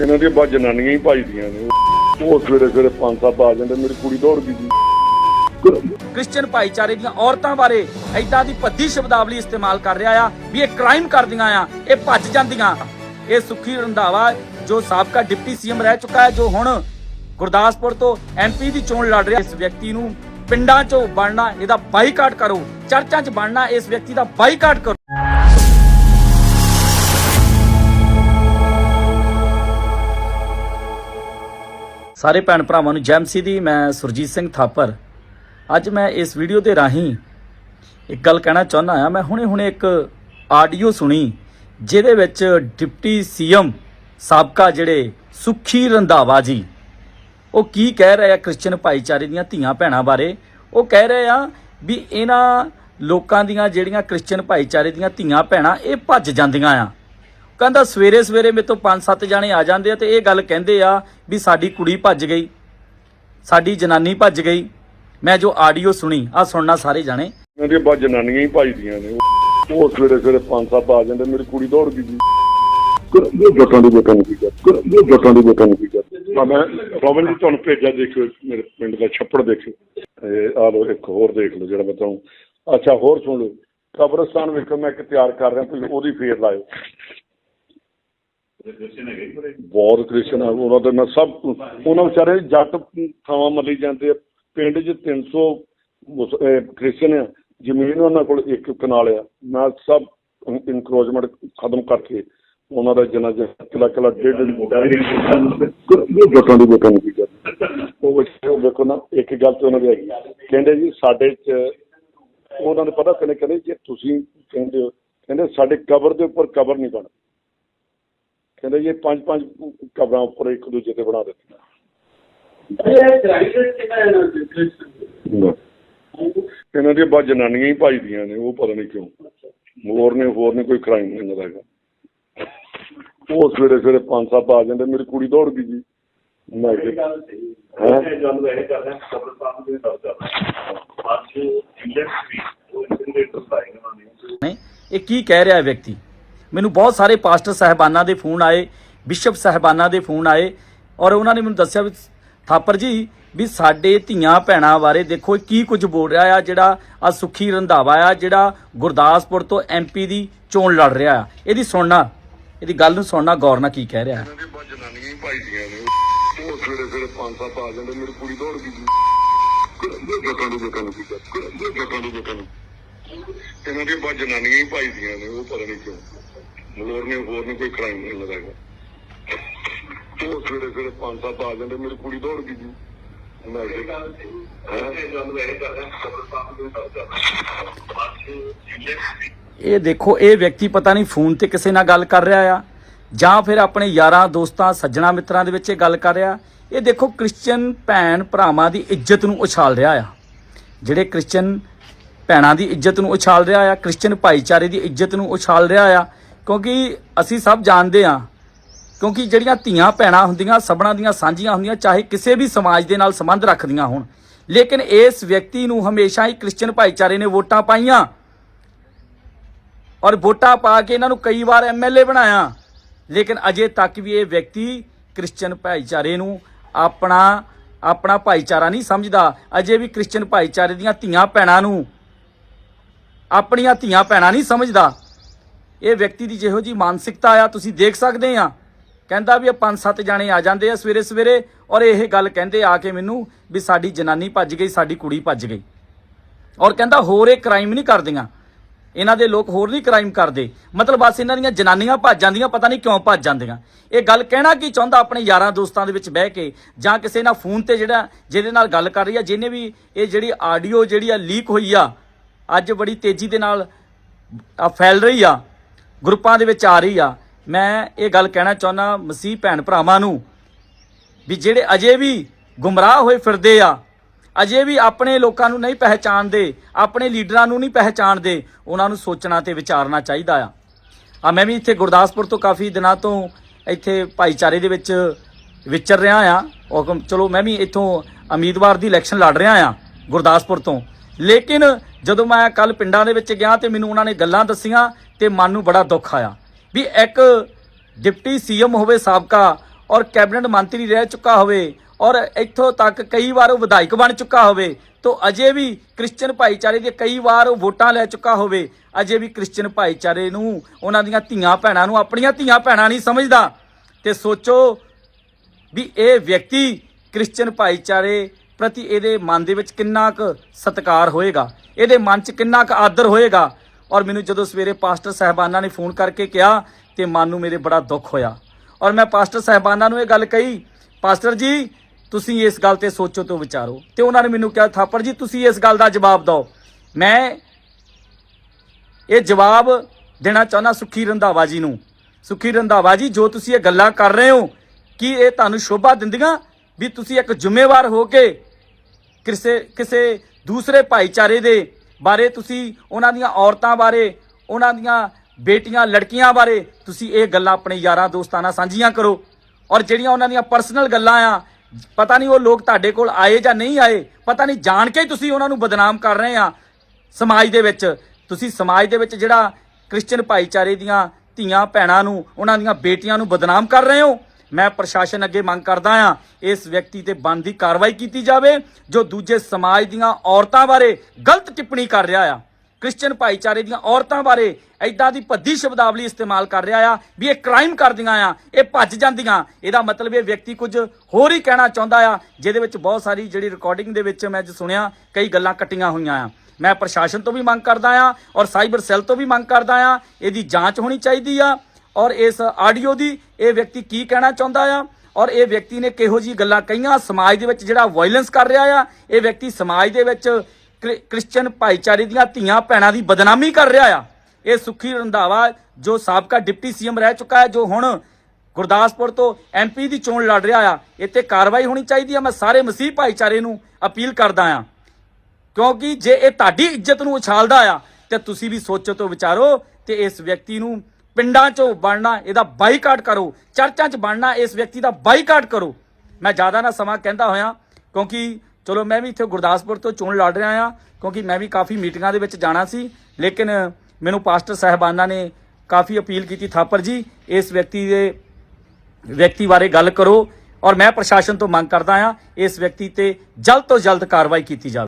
ਇਹਨਾਂ ਦੀਆਂ ਬਾ ਜਨਾਨੀਆਂ ਹੀ ਭਜਦੀਆਂ ਨੇ। ਉਹ ਸਵੇਰੇ ਸਵੇਰੇ ਪੰਜ ਸੱਤ ਆ ਜਾਂਦੇ, ਮੇਰੀ ਕੁੜੀ ਦੌੜ ਗਈ ਜੀ ਕ੍ਰਿਸਚੀਅਨ ਭਾਈਚਾਰੇ ਦੀਆਂ ਔਰਤਾਂ ਬਾਰੇ ਐਦਾਂ ਦੀ ਭੱਦੀ ਸ਼ਬਦਾਵਲੀ ਇਸਤੇਮਾਲ ਕਰ ਰਿਹਾ ਆ ਵੀ ਇਹ ਕ੍ਰਾਈਮ ਕਰਦੀਆਂ ਆ, ਇਹ ਭੱਜ ਜਾਂਦੀਆਂ। ਇਹ ਸੁਖੀ ਰੰਧਾਵਾ, ਜੋ ਸਾਬਕਾ ਡਿਪਟੀ ਸੀਐਮ ਰਹਿ ਚੁੱਕਾ ਹੈ, ਜੋ ਹੁਣ ਗੁਰਦਾਸਪੁਰ ਤੋਂ ਐਮਪੀ ਦੀ ਚੋਣ ਲੜ ਰਿਹਾ, ਇਸ ਵਿਅਕਤੀ ਨੂੰ ਪਿੰਡਾਂ 'ਚੋਂ ਬਣਨਾ, ਇਹਦਾ ਬਾਈਕਾਟ ਕਰੋ, ਚਰਚਾਂ 'ਚ ਬਣਨਾ, ਇਸ ਵਿਅਕਤੀ ਦਾ ਬਾਈਕਾਟ ਕਰੋ। ਸਾਰੇ ਭੈਣ ਭਰਾਵਾਂ ਨੂੰ ਜੈ ਮਸੀਹ ਦੀ ਮੈਂ ਸੁਰਜੀਤ ਸਿੰਘ ਥਾਪਰ। ਅੱਜ ਮੈਂ ਇਸ ਵੀਡੀਓ ਦੇ ਰਾਹੀਂ ਇੱਕ ਗੱਲ ਕਹਿਣਾ ਚਾਹੁੰਦਾ ਆ ਮੈਂ ਹੁਣੇ-ਹੁਣੇ ਇੱਕ ਆਡੀਓ ਸੁਣੀ, ਜਿਹਦੇ ਵਿੱਚ ਡਿਪਟੀ ਸੀਐਮ ਸਾਬਕਾ ਜਿਹੜੇ ਸੁਖੀ ਰੰਧਾਵਾ ਜੀ, ਉਹ ਕੀ ਕਹਿ ਰਹੇ ਆ ਕ੍ਰਿਸਚੀਅਨ ਭਾਈਚਾਰੇ ਦੀਆਂ ਧੀਆਂ ਭੈਣਾਂ ਬਾਰੇ? ਉਹ ਕਹਿ ਰਹੇ ਆ ਵੀ ਇਹਨਾਂ ਲੋਕਾਂ ਦੀਆਂ ਜਿਹੜੀਆਂ ਕ੍ਰਿਸਚੀਅਨ ਭਾਈਚਾਰੇ ਦੀਆਂ ਧੀਆਂ ਭੈਣਾਂ, ਇਹ ਭੱਜ ਜਾਂਦੀਆਂ ਆ। ਕਹਿੰਦਾ ਸਵੇਰੇ ਸਵੇਰੇ ਮੇਰੇ ਤੋਂ 5-7 ਜਾਣੇ ਆ ਜਾਂਦੇ ਆ ਤੇ ਇਹ ਗੱਲ ਕਹਿੰਦੇ ਆ ਵੀ ਸਾਡੀ ਕੁੜੀ ਭੱਜ ਗਈ। ਸਾਡੀ ਜਨਾਨੀ ਭੱਜ ਗਈ। ਮੈਂ ਜੋ ਆਡੀਓ ਸੁਣੀ ਆ ਸੁਣਨਾ ਸਾਰੇ ਜਾਣੇ। ਇਹਨਾਂ ਦੀਆਂ ਜਨਾਨੀਆਂ ਹੀ ਭਜਦੀਆਂ ਨੇ। ਉਹ ਸਵੇਰੇ ਸਵੇਰੇ ਪੰਜ ਸੱਤ ਆ ਜਾਂਦੇ, ਮੇਰੀ ਕੁੜੀ ਦੌੜ ਗਈ ਜੀ। ਇਹ ਜੱਟਾਂ ਦੀ ਬੇਟਾ ਨੂੰ ਕੀ ਕਰ ਇਹ ਜੱਟਾਂ ਦੀ ਬੇਟਾ ਨੂੰ ਕੀ ਕਰ ਮੈਂ ਰੋਬਨ ਜੀ ਤੁਹਾਨੂੰ ਭੇਜਿਆ, ਦੇਖਿਓ ਮੇਰੇ ਪਿੰਡ ਦਾ ਛੱਪੜ ਦੇਖਿਓ। ਇਹ ਆ ਲਓ, ਇੱਕ ਹੋਰ ਦੇਖ ਲਓ ਜਿਹੜਾ ਮੈਂ ਤੁਹਾਨੂੰ ਅੱਛਾ, ਹੋਰ ਸੁਣ ਲਓ। ਕਬਰਸਤਾਨ ਵੇਖੋ, ਮੈਂ ਇੱਕ ਤਿਆਰ ਕਰ ਰਿਹਾ, ਤੁਸੀਂ ਉਹਦੀ ਫੇਰ ਲਾਇਓ। ਬਹੁਤ ਕ੍ਰਿਸ਼ਨ ਆ, ਉਹਨਾਂ ਦੇ ਨਾਲ ਸਭ ਉਹਨਾਂ ਵਿਚਾਰੇ ਜੱਟ ਥਾਵਾਂ ਮੱਲੀ ਜਾਂਦੇ ਆ। ਪਿੰਡ 'ਚ 300 ਮੁਸ- ਕ੍ਰਿਸਚਨ ਆ, ਜ਼ਮੀਨ ਉਹਨਾਂ ਕੋਲ ਇੱਕ ਕਨਾਲ ਆ। ਮੈਂ ਸਭ ਇਨਕਰੋਚਮੈਂਟ ਖਤਮ ਕਰਕੇ ਉਹਨਾਂ ਦਾ ਜਨਾ ਕਿਲਾ ਕਿਲਾ ਡੇਢ ਇਹ ਦੀ ਬੇਟਾ ਨੂੰ ਕੀ ਕਰ ਉਹ ਬੱਚੇ ਵੇਖੋ ਨਾ, ਇੱਕ ਗੱਲ ਤੇ ਉਹਨਾਂ ਦੀ ਹੈਗੀ ਕਹਿੰਦੇ ਜੀ, ਸਾਡੇ 'ਚ ਉਹਨਾਂ ਨੂੰ ਪਤਾ ਕਹਿੰਦੇ ਕਹਿੰਦੇ, ਜੇ ਤੁਸੀਂ ਕਹਿੰਦੇ ਹੋ, ਕਹਿੰਦੇ ਸਾਡੇ ਕਬਰ ਦੇ ਉੱਪਰ ਕਬਰ ਨਹੀਂ ਬਣ। ਕਹਿੰਦੇ ਜੀ ਪੰਜ ਪੰਜ ਕਬਰਾਂ ਉੱਪਰ ਇੱਕ ਦੂਜੇ ਤੇ ਬਣਾ ਦਿੱਤੀਆਂ। ਇਹਨਾਂ ਦੀਆਂ ਬਾ ਜਨਾਨੀਆਂ ਹੀ ਭਜਦੀਆਂ ਨੇ ਉਹ ਪਤਾ ਨਹੀਂ ਕਿਉਂ। ਹੋਰ ਨੇ ਹੋਰ ਨੇ ਕੋਈ ਕ੍ਰਾਈਮ ਨਹੀਂ ਇਹਨਾਂ ਦਾ ਹੈਗਾ। ਉਹ ਸਵੇਰੇ ਸਵੇਰੇ ਪੰਜ ਸੱਤ ਆ ਜਾਂਦੇ ਮੇਰੀ ਕੁੜੀ ਦੌੜ ਗਈ ਜੀ। ਮੈਂ ਕਿਹਾ, ਹੈਂ? ਨੇ ਇਹ ਕੀ ਕਹਿ ਰਿਹਾ ਹੈ ਵਿਅਕਤੀ? ਮੈਨੂੰ ਬਹੁਤ ਸਾਰੇ ਪਾਸਟਰ ਸਾਹਿਬਾਨਾਂ ਦੇ ਫੋਨ ਆਏ, ਬਿਸ਼ਪ ਸਾਹਿਬਾਨਾਂ ਦੇ ਫੋਨ ਆਏ ਔਰ ਉਹਨਾਂ ਨੇ ਮੈਨੂੰ ਦੱਸਿਆ ਵੀ ਥਾਪਰ ਜੀ, ਵੀ ਸਾਡੇ ਧੀਆਂ ਭੈਣਾਂ ਬਾਰੇ ਦੇਖੋ ਕੀ ਕੁਝ ਬੋਲ ਰਿਹਾ ਆ, ਜਿਹੜਾ ਆ ਸੁਖੀ ਰੰਧਾਵਾ ਆ, ਜਿਹੜਾ ਗੁਰਦਾਸਪੁਰ ਤੋਂ ਐਮਪੀ ਦੀ ਚੋਣ ਲੜ ਰਿਹਾ ਆ। ਇਹਦੀ ਸੁਣਨਾ, ਇਹਦੀ ਗੱਲ ਨੂੰ ਸੁਣਨਾ ਗੌਰ ਨਾਲ ਕੀ ਕਹਿ ਰਿਹਾ? ਹੈ ਜਨਾਨੀਆਂ ਨੇ ਨੂੰ ਕੀ ਨੂੰ ਦੀਆਂ ਬਾ ਜਨਾਨੀਆਂ ਹੀ ਭਜਦੀਆਂ ਨੇ ਉਹ ਪਤਾ ਨਹੀਂ ਕਿਉਂ। ਹੋਰ ਨੇ ਹੋਰ ਨੇ ਕੋਈ ਕ੍ਰਾਈਮ ਨਹੀਂ ਹੈਗਾ। ਉਹ ਸਵੇਰੇ ਸਵੇਰੇ ਪੰਜ ਸੱਤ ਆ ਜਾਂਦੇ ਮੇਰੀ ਕੁੜੀ ਦੌੜ ਗਈ ਜੀ। ਮੈਂ? ਇਹ ਦੇਖੋ ਇਹ ਵਿਅਕਤੀ ਪਤਾ ਨਹੀਂ ਫੋਨ ਤੇ ਕਿਸੇ ਨਾਲ ਗੱਲ ਕਰ ਰਿਹਾ ਆ ਜਾਂ ਫਿਰ ਆਪਣੇ ਯਾਰਾਂ ਦੋਸਤਾਂ ਸੱਜਣਾ ਮਿੱਤਰਾਂ ਦੇ ਵਿੱਚ ਇਹ ਗੱਲ ਕਰ ਰਿਹਾ। ਇਹ ਦੇਖੋ ਕ੍ਰਿਸਚੀਅਨ ਭੈਣ ਭਰਾਵਾਂ ਦੀ ਇੱਜ਼ਤ ਨੂੰ ਉਛਾਲ ਰਿਹਾ ਆ। ਜਿਹੜੇ ਕ੍ਰਿਸਚੀਅਨ ਭੈਣਾਂ ਦੀ ਇੱਜ਼ਤ ਨੂੰ ਉਛਾਲ ਰਿਹਾ ਆ ਕ੍ਰਿਸਚੀਅਨ ਭਾਈਚਾਰੇ ਦੀ ਇੱਜ਼ਤ ਨੂੰ ਉਛਾਲ ਰਿਹਾ ਆ। ਕਿਉਂਕਿ ਅਸੀਂ ਸਭ ਜਾਣਦੇ ਆ, ਕਿਉਂਕਿ ਜਿਹੜੀਆਂ ਧੀਆਂ ਭੈਣਾਂ ਹੁੰਦੀਆਂ, ਸਭਨਾਂ ਦੀਆਂ ਸਾਂਝੀਆਂ ਹੁੰਦੀਆਂ, ਚਾਹੇ ਕਿਸੇ ਵੀ ਸਮਾਜ ਦੇ ਨਾਲ ਸੰਬੰਧ ਰੱਖਦੀਆਂ ਹੋਣ। ਲੇਕਿਨ ਇਸ ਵਿਅਕਤੀ ਨੂੰ ਹਮੇਸ਼ਾ ਹੀ ਕ੍ਰਿਸਚੀਅਨ ਭਾਈਚਾਰੇ ਨੇ ਵੋਟਾਂ ਪਾਈਆਂ। ਔਰ ਵੋਟਾਂ ਪਾ ਕੇ ਇਹਨਾਂ ਨੂੰ ਕਈ ਵਾਰ ਐਮਐਲਏ ਬਣਾਇਆ। ਲੇਕਿਨ ਅਜੇ ਤੱਕ ਵੀ ਇਹ ਵਿਅਕਤੀ ਕ੍ਰਿਸਚੀਅਨ ਭਾਈਚਾਰੇ ਨੂੰ ਆਪਣਾ ਆਪਣਾ ਭਾਈਚਾਰਾ ਨਹੀਂ ਸਮਝਦਾ। ਅਜੇ ਵੀ ਕ੍ਰਿਸਚੀਅਨ ਭਾਈਚਾਰੇ ਦੀਆਂ ਧੀਆਂ ਭੈਣਾਂ ਨੂੰ ਆਪਣੀਆਂ ਧੀਆਂ ਭੈਣਾਂ ਨਹੀਂ ਸਮਝਦਾ। ਇਹ ਵਿਅਕਤੀ ਦੀ ਜਿਹੋ ਜੀ ਮਾਨਸਿਕਤਾ ਆ, ਤੁਸੀਂ ਦੇਖ ਸਕਦੇ ਆ। ਕਹਿੰਦਾ ਵੀ ਇਹ ਪੰਜ ਸੱਤ ਜਾਣੇ ਆ ਜਾਂਦੇ ਆ ਸਵੇਰੇ ਸਵੇਰੇ ਔਰ ਇਹ ਗੱਲ ਕਹਿੰਦੇ ਆ ਕੇ ਮੈਨੂੰ ਵੀ ਸਾਡੀ ਜਨਾਨੀ ਭੱਜ ਗਈ, ਸਾਡੀ ਕੁੜੀ ਭੱਜ ਗਈ। ਔਰ ਕਹਿੰਦਾ ਹੋਰ ਇਹ ਕ੍ਰਾਈਮ ਨਹੀਂ ਕਰਦੀਆਂ। ਇਹਨਾਂ ਦੇ ਲੋਕ ਹੋਰ ਨਹੀਂ ਕ੍ਰਾਈਮ ਕਰਦੇ। ਮਤਲਬ ਬਸ ਇਹਨਾਂ ਦੀਆਂ ਜਨਾਨੀਆਂ ਭੱਜ ਜਾਂਦੀਆਂ, ਪਤਾ ਨਹੀਂ ਕਿਉਂ ਭੱਜ ਜਾਂਦੀਆਂ। ਇਹ ਗੱਲ ਕਹਿਣਾ ਕੀ ਚਾਹੁੰਦਾ ਆਪਣੇ ਯਾਰਾਂ ਦੋਸਤਾਂ ਦੇ ਵਿੱਚ ਬਹਿ ਕੇ ਜਾਂ ਕਿਸੇ ਨਾਲ ਫੋਨ ਤੇ ਜਿਹੜਾ ਜਿਹਦੇ ਨਾਲ ਗੱਲ ਕਰ ਰਹੀ ਆ, ਜਿਹਨੇ ਵੀ ਇਹ ਜਿਹੜੀ ਆਡੀਓ ਜਿਹੜੀ ਆ ਲੀਕ ਹੋਈ ਆ ਅੱਜ ਬੜੀ ਤੇਜ਼ੀ ਦੇ ਨਾਲ ਫੈਲ ਰਹੀ ਆ, ਗਰੁੱਪਾਂ ਦੇ ਵਿੱਚ ਆ ਰਹੀ ਆ। ਮੈਂ ਇਹ ਗੱਲ ਕਹਿਣਾ ਚਾਹੁੰਦਾ ਮਸੀਹ ਭੈਣ ਭਰਾਵਾਂ ਨੂੰ ਵੀ ਜਿਹੜੇ ਅਜੇ ਵੀ ਗੁੰਮਰਾਹ ਹੋਏ ਫਿਰਦੇ ਆ, ਅਜੇ ਵੀ ਆਪਣੇ ਲੋਕਾਂ ਨੂੰ ਨਹੀਂ ਪਹਿਚਾਣਦੇ, ਆਪਣੇ ਲੀਡਰਾਂ ਨੂੰ ਨਹੀਂ ਪਹਿਚਾਣਦੇ, ਉਹਨਾਂ ਨੂੰ ਸੋਚਣਾ ਤੇ ਵਿਚਾਰਨਾ ਚਾਹੀਦਾ ਆ। ਆ ਮੈਂ ਵੀ ਇੱਥੇ ਗੁਰਦਾਸਪੁਰ ਤੋਂ ਕਾਫੀ ਦਿਨਾਂ ਤੋਂ ਇੱਥੇ ਭਾਈਚਾਰੇ ਦੇ ਵਿੱਚ ਵਿਚਰ ਰਿਹਾ ਆ। ਉਹ ਚਲੋ ਮੈਂ ਵੀ ਇੱਥੋਂ ਉਮੀਦਵਾਰ ਦੀ ਇਲੈਕਸ਼ਨ ਲੜ ਰਿਹਾ ਆ ਗੁਰਦਾਸਪੁਰ ਤੋਂ। ਲੇਕਿਨ ਜਦੋਂ ਮੈਂ ਕੱਲ ਪਿੰਡਾਂ ਦੇ ਵਿੱਚ ਗਿਆ ਤੇ ਮੈਨੂੰ ਉਹਨਾਂ ਨੇ ਗੱਲਾਂ ਦੱਸੀਆਂ ਤੇ ਮਨ ਨੂੰ ਬੜਾ ਦੁੱਖ ਆਇਆ ਵੀ ਇੱਕ ਡਿਪਟੀ ਸੀਐਮ ਹੋਵੇ ਸਾਬਕਾ ਔਰ ਕੈਬਨਿਟ ਮੰਤਰੀ ਰਹਿ ਚੁੱਕਾ ਹੋਵੇ ਔਰ ਇੱਥੋਂ ਤੱਕ ਕਈ ਵਾਰ ਉਹ ਵਿਧਾਇਕ ਬਣ ਚੁੱਕਾ ਹੋਵੇ ਤੋਂ ਅਜੇ ਵੀ ਕ੍ਰਿਸਚੀਅਨ ਭਾਈਚਾਰੇ ਦੇ ਕਈ ਵਾਰ ਉਹ ਵੋਟਾਂ ਲੈ ਚੁੱਕਾ ਹੋਵੇ, ਅਜੇ ਵੀ ਕ੍ਰਿਸਚੀਅਨ ਭਾਈਚਾਰੇ ਨੂੰ ਉਹਨਾਂ ਦੀਆਂ ਧੀਆਂ ਭੈਣਾਂ ਨੂੰ ਆਪਣੀਆਂ ਧੀਆਂ ਭੈਣਾਂ ਨਹੀਂ ਸਮਝਦਾ। ਤੇ ਸੋਚੋ ਵੀ ਇਹ ਵਿਅਕਤੀ ਕ੍ਰਿਸਚੀਅਨ ਭਾਈਚਾਰੇ ਪ੍ਰਤੀ ਇਹਦੇ ਮਨ ਦੇ ਵਿੱਚ ਕਿੰਨਾ ਕੁ ਸਤਿਕਾਰ ਹੋਏਗਾ? ਇਹਦੇ ਮਨ 'ਚ ਕਿੰਨਾ ਕੁ ਆਦਰ ਹੋਏਗਾ? ਔਰ ਮੈਨੂੰ ਜਦੋਂ ਸਵੇਰੇ ਪਾਸਟਰ ਸਾਹਿਬਾਨਾਂ ਨੇ ਫੋਨ ਕਰਕੇ ਕਿਹਾ ਤੇ ਮਨ ਨੂੰ ਮੇਰੇ ਬੜਾ ਦੁੱਖ ਹੋਇਆ। ਔਰ ਮੈਂ ਪਾਸਟਰ ਸਾਹਿਬਾਨਾਂ ਨੂੰ ਇਹ ਗੱਲ ਕਹੀ, ਪਾਸਟਰ ਜੀ, ਤੁਸੀਂ ਇਸ ਗੱਲ ਤੇ ਸੋਚੋ ਤੋਂ ਵਿਚਾਰੋ। ਤੇ ਉਹਨਾਂ ਨੇ ਮੈਨੂੰ ਕਿਹਾ ਥਾਪੜ ਜੀ, ਤੁਸੀਂ ਇਸ ਗੱਲ ਦਾ ਜਵਾਬ ਦਿਓ। ਮੈਂ ਇਹ ਜਵਾਬ ਦੇਣਾ ਚਾਹੁੰਦਾ ਸੁਖੀ ਰੰਧਾਵਾ ਜੀ ਨੂੰ। ਸੁਖੀ ਰੰਧਾਵਾ ਜੀ, ਜੋ ਤੁਸੀਂ ਇਹ ਗੱਲਾਂ ਕਰ ਰਹੇ ਹੋ, ਕੀ ਇਹ ਤੁਹਾਨੂੰ ਸ਼ੋਭਾ ਦਿੰਦੀਆਂ ਵੀ ਤੁਸੀਂ ਇੱਕ ਜ਼ਿੰਮੇਵਾਰ ਹੋ ਕੇ ਕਿਸੇ ਕਿਸੇ ਦੂਸਰੇ ਭਾਈਚਾਰੇ ਦੇ ਬਾਰੇ ਤੁਸੀਂ ਉਹਨਾਂ ਦੀਆਂ ਔਰਤਾਂ ਬਾਰੇ, ਉਹਨਾਂ ਦੀਆਂ ਬੇਟੀਆਂ, ਲੜਕੀਆਂ ਬਾਰੇ ਤੁਸੀਂ ਇਹ ਗੱਲਾਂ ਆਪਣੇ ਯਾਰਾਂ ਦੋਸਤਾਂ ਨਾਲ ਸਾਂਝੀਆਂ ਕਰੋ। ਔਰ ਜਿਹੜੀਆਂ ਉਹਨਾਂ ਦੀਆਂ ਪਰਸਨਲ ਗੱਲਾਂ ਆ, ਪਤਾ ਨਹੀਂ ਉਹ ਲੋਕ ਤੁਹਾਡੇ ਕੋਲ ਆਏ ਜਾਂ ਨਹੀਂ ਆਏ, ਪਤਾ ਨਹੀਂ ਜਾਣ ਕੇ ਹੀ ਤੁਸੀਂ ਉਹਨਾਂ ਨੂੰ ਬਦਨਾਮ ਕਰ ਰਹੇ ਆ ਸਮਾਜ ਦੇ ਵਿੱਚ। ਤੁਸੀਂ ਸਮਾਜ ਦੇ ਵਿੱਚ ਜਿਹੜਾ ਕ੍ਰਿਸਚੀਅਨ ਭਾਈਚਾਰੇ ਦੀਆਂ ਧੀਆਂ, ਭੈਣਾਂ ਨੂੰ, ਉਹਨਾਂ ਦੀਆਂ ਬੇਟੀਆਂ ਨੂੰ ਬਦਨਾਮ ਕਰ ਰਹੇ ਹੋ। ਮੈਂ ਪ੍ਰਸ਼ਾਸਨ ਅੱਗੇ ਮੰਗ ਕਰਦਾ ਆ ਇਸ ਵਿਅਕਤੀ ਤੇ ਬਣਦੀ ਕਾਰਵਾਈ ਕੀਤੀ ਜਾਵੇ, ਜੋ ਦੂਜੇ ਸਮਾਜ ਦੀਆਂ ਔਰਤਾਂ ਬਾਰੇ ਗਲਤ ਟਿੱਪਣੀ ਕਰ ਰਿਹਾ ਆ। ਕ੍ਰਿਸਚੀਅਨ ਭਾਈਚਾਰੇ ਦੀਆਂ ਔਰਤਾਂ ਬਾਰੇ ਐਦਾਂ ਦੀ ਭੱਦੀ ਸ਼ਬਦਾਵਲੀ ਇਸਤੇਮਾਲ ਕਰ ਰਿਹਾ ਆ ਵੀ ਇਹ ਕ੍ਰਾਈਮ ਕਰਦੀਆਂ ਆ, ਇਹ ਭੱਜ ਜਾਂਦੀਆਂ। ਇਹਦਾ ਮਤਲਬ ਇਹ ਵਿਅਕਤੀ ਕੁਝ ਹੋਰ ਹੀ ਕਹਿਣਾ ਚਾਹੁੰਦਾ ਆ, ਜਿਹਦੇ ਵਿੱਚ ਬਹੁਤ ਸਾਰੀ ਜਿਹੜੀ ਰਿਕਾਰਡਿੰਗ ਦੇ ਵਿੱਚ ਮੈਂ ਸੁਣਿਆ, ਕਈ ਗੱਲਾਂ ਕੱਟੀਆਂ ਹੋਈਆਂ ਆ। ਮੈਂ ਪ੍ਰਸ਼ਾਸਨ ਤੋਂ ਵੀ ਮੰਗ ਕਰਦਾ ਆ ਔਰ ਸਾਈਬਰ ਸੈੱਲ ਤੋਂ ਵੀ ਮੰਗ ਕਰਦਾ ਆ, ਇਹਦੀ ਜਾਂਚ ਹੋਣੀ ਚਾਹੀਦੀ ਆ। ਔਰ ਇਸ ਆਡੀਓ ਦੀ ਇਹ ਵਿਅਕਤੀ ਕੀ ਕਹਿਣਾ ਚਾਹੁੰਦਾ ਆ? ਔਰ ਇਹ ਵਿਅਕਤੀ ਨੇ ਕਿਹੋ ਜੀ ਗੱਲਾਂ ਕਹੀਆਂ? ਸਮਾਜ ਦੇ ਵਿੱਚ ਜਿਹੜਾ ਵਾਇਲੈਂਸ ਕਰ ਰਿਹਾ ਆ, ਇਹ ਵਿਅਕਤੀ ਸਮਾਜ ਦੇ ਵਿੱਚ ਕ੍ਰਿ- ਕ੍ਰਿਸਚੀਅਨ ਭਾਈਚਾਰੇ ਦੀਆਂ ਧੀਆਂ ਭੈਣਾਂ ਦੀ ਬਦਨਾਮੀ ਕਰ ਰਿਹਾ ਆ। ਇਹ ਸੁਖੀ ਰੰਧਾਵਾ ਜੋ ਸਾਬਕਾ ਡਿਪਟੀ ਸੀਐਮ ਰਹਿ ਚੁੱਕਾ ਹੈ, ਜੋ ਹੁਣ ਗੁਰਦਾਸਪੁਰ ਤੋਂ ਐਮਪੀ ਦੀ ਚੋਣ ਲੜ ਰਿਹਾ ਆ। ਇੱਥੇ ਕਾਰਵਾਈ ਹੋਣੀ ਚਾਹੀਦੀ ਆ। ਮੈਂ ਸਾਰੇ ਮਸੀਹ ਭਾਈਚਾਰੇ ਨੂੰ ਅਪੀਲ ਕਰਦਾ ਆ। ਕਿਉਂਕਿ ਜੇ ਇਹ ਤੁਹਾਡੀ ਇੱਜ਼ਤ ਨੂੰ ਉਛਾਲਦਾ ਆ, ਤੇ ਤੁਸੀਂ ਵੀ ਸੋਚੋ ਤੋਂ ਵਿਚਾਰੋ ਤੇ ਇਸ ਵਿਅਕਤੀ ਨੂੰ ਪਿੰਡਾਂ 'ਚੋਂ ਬਣਨਾ, ਇਹਦਾ ਬਾਈਕਾਟ ਕਰੋ। ਚਰਚਾਂ 'ਚ ਬਣਨਾ, ਇਸ ਵਿਅਕਤੀ ਦਾ ਬਾਈਕਾਟ ਕਰੋ। ਮੈਂ ਜ਼ਿਆਦਾ ਨਾ ਸਮਾਂ ਕਹਿੰਦਾ ਹੋਇਆ, ਕਿਉਂਕਿ ਚਲੋ ਮੈਂ ਵੀ ਇੱਥੇ ਗੁਰਦਾਸਪੁਰ ਤੋਂ ਚੋਣ ਲੜ ਰਿਹਾ ਆ ਕਿਉਂਕਿ ਮੈਂ ਵੀ ਕਾਫੀ ਮੀਟਿੰਗਾਂ ਦੇ ਵਿੱਚ ਜਾਣਾ ਸੀ। ਲੇਕਿਨ ਮੈਨੂੰ ਪਾਸਟਰ ਸਾਹਿਬਾਨਾਂ ਨੇ ਕਾਫੀ ਅਪੀਲ ਕੀਤੀ, ਥਾਪਰ ਜੀ, ਇਸ ਵਿਅਕਤੀ ਦੇ ਵਿਅਕਤੀ ਬਾਰੇ ਗੱਲ ਕਰੋ। ਔਰ ਮੈਂ ਪ੍ਰਸ਼ਾਸਨ ਤੋਂ ਮੰਗ ਕਰਦਾ ਆ ਇਸ ਵਿਅਕਤੀ ਤੇ ਜਲਦ ਤੋਂ ਜਲਦ ਕਾਰਵਾਈ ਕੀਤੀ ਜਾਵੇ।